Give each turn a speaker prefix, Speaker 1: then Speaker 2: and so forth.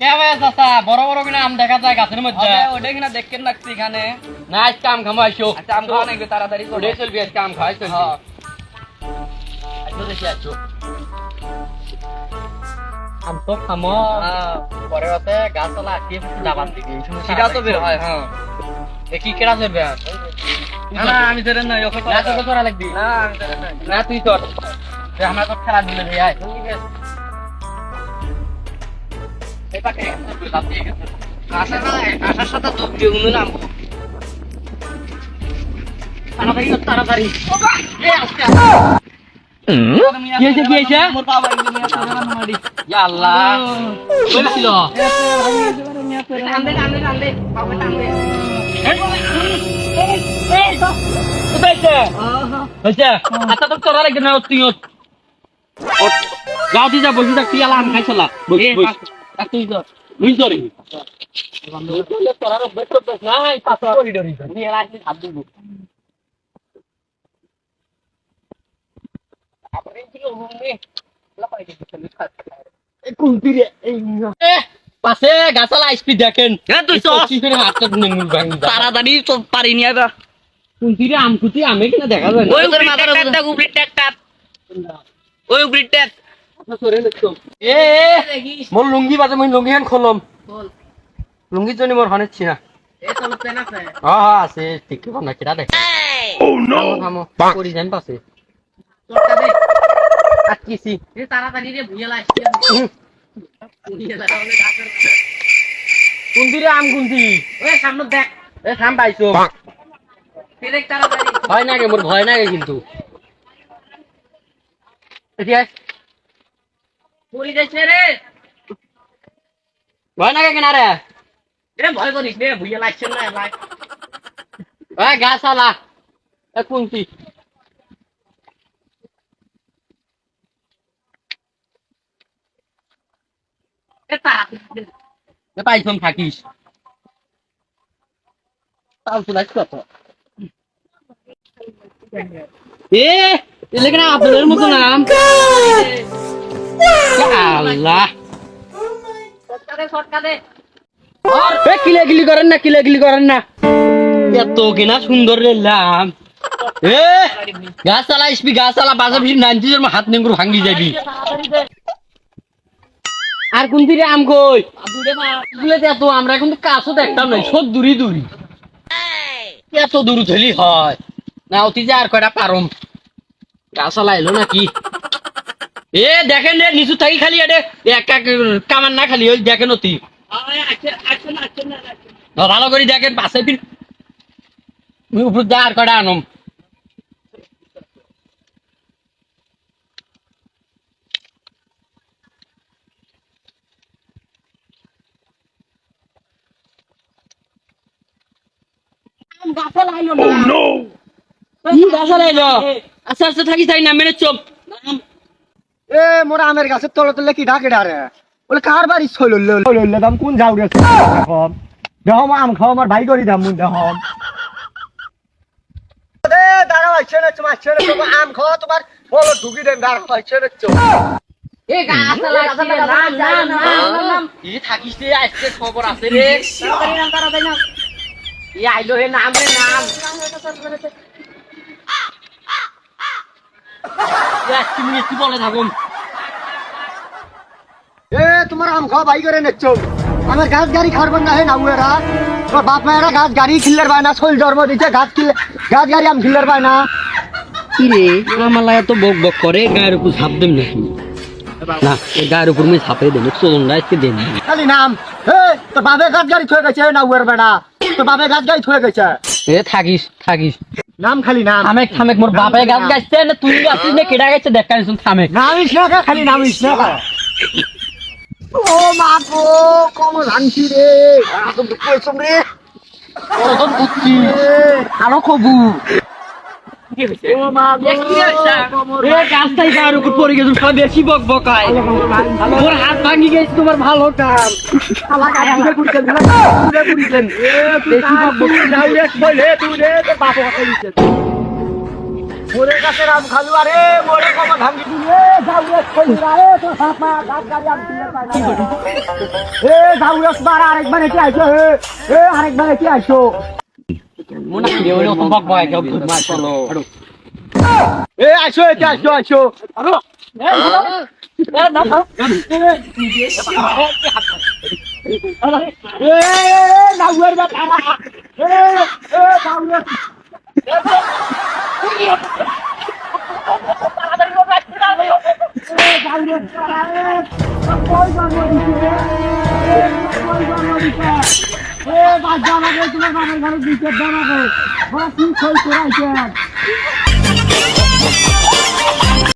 Speaker 1: কে ভাই চাচা? বড় বড় কিনা আম দেখা যায় গাছের মধ্যে।
Speaker 2: ওটা কিনা দেখেন রাখছি এখানে?
Speaker 1: না আজকে আম খামো আইসো।
Speaker 2: আচ্ছা আম খাওয়া নাকি তাড়াতাড়ি করে?
Speaker 1: চলবি আজকে আম খাওয়াই চলবি।
Speaker 2: হ্যাঁ।
Speaker 1: আইসো দেখি আইসো। আম তো খামো।
Speaker 2: হ্যাঁ।
Speaker 1: পরে রাতে গাছ তলা আটকে ডাবার দিকে
Speaker 2: সেটা তো বের হয় হ্যাঁ।
Speaker 1: দেখি কেডা চলবে
Speaker 2: না, না আমি ধরে ওকে
Speaker 1: না তোকে তোরা লাগবি।
Speaker 2: না আমি ধরে
Speaker 1: না তুই তোর আমরা তো খেলা দিলে আয়। তাড়াতাড়ি ইয়া আচ্ছা গাও তুই যা বসে থাক তুই আলাম খাইছলা বস বস
Speaker 2: নিয়ে
Speaker 1: পাশে গাছালা স্পিড দেখেন।
Speaker 2: হ্যাঁ তুই তো
Speaker 1: কি করে হাতটা নেমুল ভাঙি
Speaker 2: তাড়াতাড়ি তো পারিনি আবার।
Speaker 1: কুন্তিরে আমকুতি আমি কিনা দেখা যায়
Speaker 2: ওই উপরে। ওই উপরে
Speaker 1: এ মোর লুঙ্গি বাজে মই লুঙ্গি খান খলম। লুঙ্গি জনি মোর হনেছি না
Speaker 2: এ তো পেন আছে
Speaker 1: হ্যাঁ হ্যাঁ আছে ঠিক না কিরা দেখ ও নো করি পাশে
Speaker 2: দে।
Speaker 1: আটকিছি
Speaker 2: এ তাড়াতাড়ি রে ডাক্তার
Speaker 1: কুন্তিরে আম কুন্তি
Speaker 2: ওই সামনে দেখ।
Speaker 1: এ থাম পাইছো। ভয় নাগে মোর ভয় নাগে কিন্তু। এতিয়া
Speaker 2: পড়ি যাইছে রে।
Speaker 1: ভয় নাগে কেনা রে
Speaker 2: এ ভয় করিস রে ভুইয়া লাইছে না ভাই
Speaker 1: ওই গাছালা এ কুন্তি।
Speaker 2: এ তাড়াতাড়ি
Speaker 1: এ পাইছম থাকিস। তাও চুলাই কত এ এলে কেনা আপনাদের মতো নাম। আল্লাহ।
Speaker 2: সটকা দে সটকা দে
Speaker 1: এ কিলে গিলি করেন না কিলে গিলি করেন না। এত কিনা সুন্দর রেলাম এ গাছ চালা ইসবি গাছ চালা বাজা ভিড় নানছি তোর হাত নেঙ্গুর ভাঙ্গি যাবি। আর কোন দিকে আম কই? এত আমরা কিন্তু কাছও দেখতাম না সব দূরি দূরি এত দূর ধলি হয়। না অতি যে আর কয়টা পারম। গাছালা এলো নাকি? এ দেখেন রে নিচু থাকি খালি এটে এক এক কামান না খালি ওই দেখেন অতি। ভালো করে দেখেন পাশে ফির উপর যা আর কটা আনম।
Speaker 2: গাছে লাইলো
Speaker 1: আচ্ছা আচ্ছা থাকি তাই না মেরে চোপ
Speaker 3: এ মোরা আমের গাছের তলে তলে কি ডাকে ডারে বলে কার বাড়ি ছইললে ছইললে দাম কোন যাও রে দেখম দেখম আম খাও আমার ভাই করি দাম মুন দেখম দাঁড়াও আইছে না তোমার ছেলে তোমার আম খাওয়া তোমার বলো ঢুকি দেন দাঁড়াও আইছে না
Speaker 1: থাকিস রে আজকে খবর আছে রে। আইলো হে নাম রে নাম। এক মিনিট কি বলে থাকুন?
Speaker 3: তোমার আম খাওয়া ভাই করে আমার গাছ গাড়ি খাওয়ার না হে না উয়েরা। তোর বাপ মায়েরা গাছ গাড়ি খিল্লার পায় না শৈল জন্ম দিচ্ছে গাছ গাছ গাড়ি আম খিল্লার পায় না।
Speaker 1: কি রে আমার লাগে তো বক বক করে গায়ের উপর ছাপ দেন নাকি না গায়ের উপর আমি ছাপে চলুন না আজকে দেন
Speaker 3: খালি নাম। এ তোর বাপে গাছ গাড়ি থয়ে গেছে না উয়ের বেড়া। তোর বাপে গাছ গাড়ি থয়ে গেছে।
Speaker 1: এ থাকিস থাকিস।
Speaker 3: নাম খালি নাম।
Speaker 1: থামেক থামেক মোর বাপে গাছ গাইছে না তুই গাছিস না কেডা গাইছে দেখ
Speaker 3: না খালি নামিস না কা। ও মা গো কম রানছি রে। আতো কইছম রে।
Speaker 1: তোর বুদ্ধি
Speaker 3: এ,
Speaker 1: আরও তোর হাত ভাঙি গেছে তোমার ভালো কাম।
Speaker 3: বেশি বক বক যাও রে তুই রে তোর কথা মোরে কাছে রাম খালু আরে মোরে কমা ভাঙ্গি দিল এ যাউরেস কইরা এ তো সাপা গাছ গাড়ি আমি দিলে পাই না। এ যাউরেস মারা আরেকবার এটি আইছো এ এ আরেকবার এটি আইছো
Speaker 1: মনে কি হইল সম্ভব ভয় কেউ মার চলো
Speaker 3: এ আইছো এটি আইছো আইছো এ যাউরেস বাবা এ এ যাউরেস এ বাজা লাগে তোমার বাবার ঘরে দিতে দাও না গো। কি কই করাইছেন